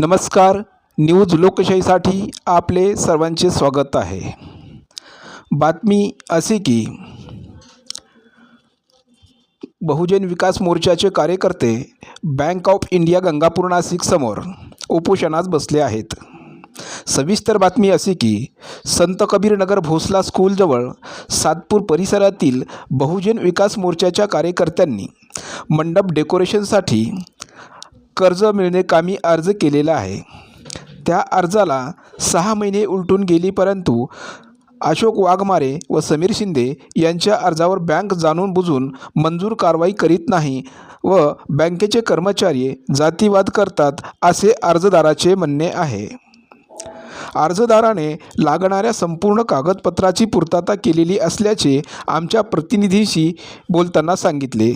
नमस्कार न्यूज लोकशाहीसाठी आपले सर्वांचे स्वागत आहे. बातमी अशी की बहुजन विकास मोर्चाचे कार्यकर्ते बँक ऑफ इंडिया गंगापूर नाशिकसमोर उपोषणास बसले आहेत. सविस्तर बातमी अशी की संत कबीरनगर भोसला स्कूलजवळ सातपूर परिसरातील बहुजन विकास मोर्चाच्या कार्यकर्त्यांनी मंडप डेकोरेशनसाठी कर्ज मिळणे कामी अर्ज केलेला आहे. त्या अर्जाला सहा महिने उलटून गेली परंतु अशोक वाघमारे व समीर शिंदे यांच्या अर्जावर बँक जाणून बुजून मंजूर कारवाई करीत नाही व बँकेचे कर्मचारी जातीवाद करतात असे अर्जदाराचे म्हणणे आहे. अर्जदाराने लागणाऱ्या संपूर्ण कागदपत्राची पूर्तता केलेली असल्याचे आमच्या प्रतिनिधीशी बोलताना सांगितले.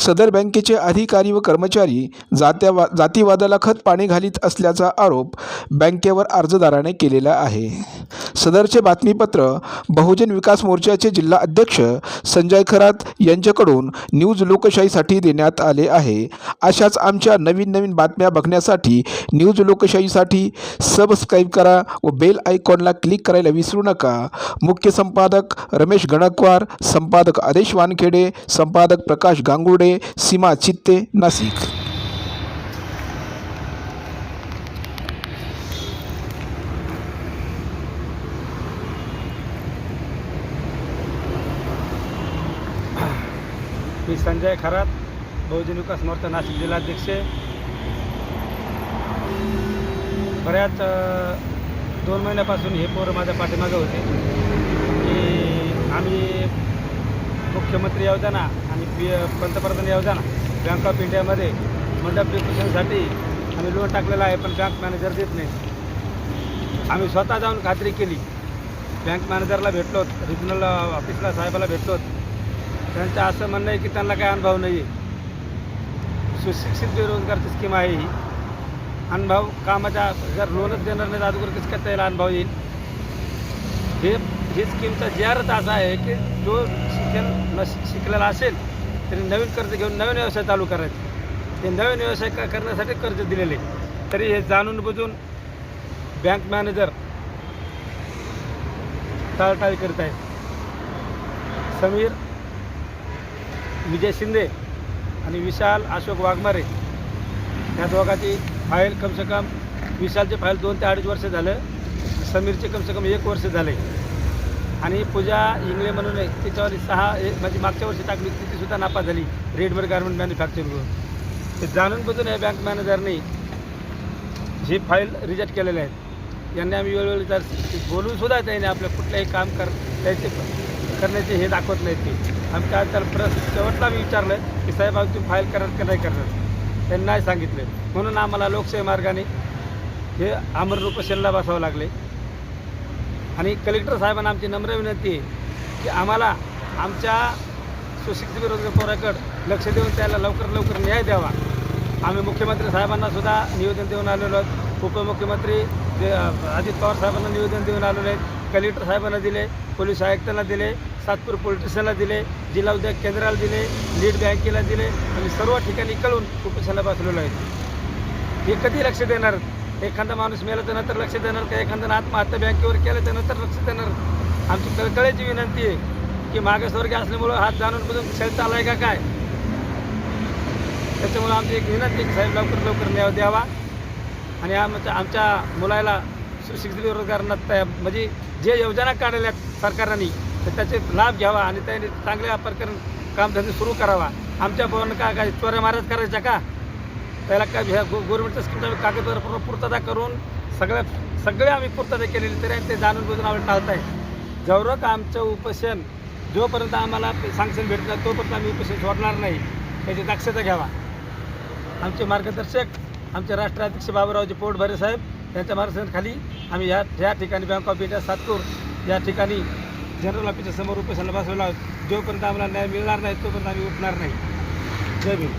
सदर बँकेचे अधिकारी व कर्मचारी जात्यावा जातीवादाला खत पाणी घालीत असल्याचा आरोप बँकेवर अर्जदाराने केलेला आहे. सदरचे बातमीपत्र बहुजन विकास मोर्चाचे जिल्हा अध्यक्ष संजय खरात यांच्याकडून न्यूज लोकशाहीसाठी देण्यात आले आहे. अशाच आमच्या नवीन नवीन बातम्या बघण्यासाठी न्यूज लोकशाहीसाठी सबस्क्राईब करा व बेल आयकॉनला क्लिक करायला विसरू नका. मुख्य संपादक रमेश गणकवार संपादक आदेश वानखेडे संपादक प्रकाश गांगुर्डे सीमा चित्ते नाशिक. मी संजय खरात बहुजन विकास मोर्चा नाशिक जिल्हाध्यक्ष. बऱ्याच दोन महिन्यापासून हे पोरं माझ्या पाठीमागे होते. की आम्ही मुख्यमंत्री योजना आणि पी पंतप्रधान योजना बँक ऑफ इंडियामध्ये मंडप डेकोरेशनसाठी आम्ही लोन टाकलेलं आहे पण बँक मॅनेजर देत नाही. आम्ही स्वतः जाऊन खात्री केली. बँक मॅनेजरला भेटलो रिजनल ऑफिसला साहेबाला भेटलो. त्यांचं असं म्हणणं आहे की त्यांना काय अनुभव नाही आहे सुशिक्षित बेरोजगारची स्कीम आहे ही. अनुभव कामाच्या जर लोनच देणार नाही तर अगोदर कसं काय त्याला अनुभव येईल? हे हे स्कीमचा जे अर्थ असा आहे की जो शिक्षण न शिकलेला असेल तरी नवीन कर्ज घेऊन नवीन व्यवसाय चालू करायचे. ते नवीन व्यवसाय करण्यासाठी कर्ज दिलेले. तरी हे जाणून बुजून बँक मॅनेजर टाळटाळी करत आहेत. समीर विजय शिंदे आणि विशाल अशोक वाघमारे. ह्या दोघांची फाईल कम से कम विशालची फाईल दोन ते अडीच वर्ष झालं. समीरचे कम से कम एक वर्ष झाले. आणि पूजा इंगळे म्हणून आहे तिच्यावर सहा एक म्हणजे मागच्या वर्षी टाकली होती, ती झाली रेडमेड गार्मेंट मॅन्युफॅक्चरिंगवर ते जाणून बुजून या बँक मॅनेजरने ही फाईल रिजेक्ट केलेल्या आहेत यांनी आम्ही वेळोवेळी तर बोलूनसुद्धा त्यांनी आपलं कुठलंही काम कर त्याचे करण्याचे हे दाखवत नाहीत ते. आम्ही काय प्रश्न शेवटला आम्ही विचारलं की साहेब आम्ही तुम्ही फाईल करणार की नाही करणार? त्यांनी नाही सांगितलं. म्हणून आम्हाला लोकशाही मार्गाने हे आमरण उपोषणला बसावं लागले. आणि कलेक्टर साहेबांना आमची नम्र विनंती आहे की आम्हाला आमच्या सुशिक्षित बेरोजगार पोराकडं लक्ष देऊन त्याला लवकर लवकर न्याय द्यावा. आम्ही मुख्यमंत्री साहेबांना सुद्धा निवेदन देऊन आलेलो आहोत. उपमुख्यमंत्री अजित पवार साहेबांना निवेदन देऊन आलेलो आहेत. कलेक्टर साहेबांना दिले पोलीस आयुक्तांना दिले. सातपूर पोलीस स्टेशनला दिले जिल्हा उद्योग केंद्राला दिले लीड बँकेला दिले आणि सर्व ठिकाणी कळून उपोषणाला बसलेलो आहे हे कधी लक्ष देणार? एखादा माणूस मेला तर नंतर लक्ष देणार का? एखादा आत्महत्या बँकेवर केलं तर नंतर लक्ष देणार? आमची कळकळीची विनंती आहे की मागासवर्गीय असल्यामुळं हात जाणून बुजून खेळ चालाय का काय? त्याच्यामुळं आमची एक विनंती की साहेब लवकर लवकर न्याय द्यावा. आणि आमच्या आमच्या मुलाला सुशिक्षित बेरोजगारांना त्या म्हणजे जे योजना काढलेल्या आहेत सरकारने तर त्याचे लाभ घ्यावा आणि त्यांनी चांगल्या प्रकारे कामधंदे सुरू करावा. आमच्या भवन का काय चोऱ्या महाराज करायच्या का? त्याला काय ह्या गो गव्हर्नमेंटच्या स्कीमचा कागदपत्र पूर्ण पूर्तता करून सगळ्या सगळे आम्ही पूर्तता केलेली तरी ते जाणून बुजून आम्ही टाळत आहे जवळक आमचं उपोषण जोपर्यंत आम्हाला सँक्शन भेटत तोपर्यंत आम्ही उपोषण सोडणार नाही. त्याची दक्षता घ्यावा. आमचे मार्गदर्शक आमचे राष्ट्राध्यक्ष बाबूरावजी पोटभरे साहेब यांच्या मार्गदर्शनाखाली आम्ही या या ठिकाणी बँक ऑफ इंडिया सातपूर या ठिकाणी जनरल ऑफिसच्या समोर उपोषणाला बसवला जोपर्यंत आम्हाला न्याय मिळणार नाही तोपर्यंत आम्ही उठणार नाही. जय भीम.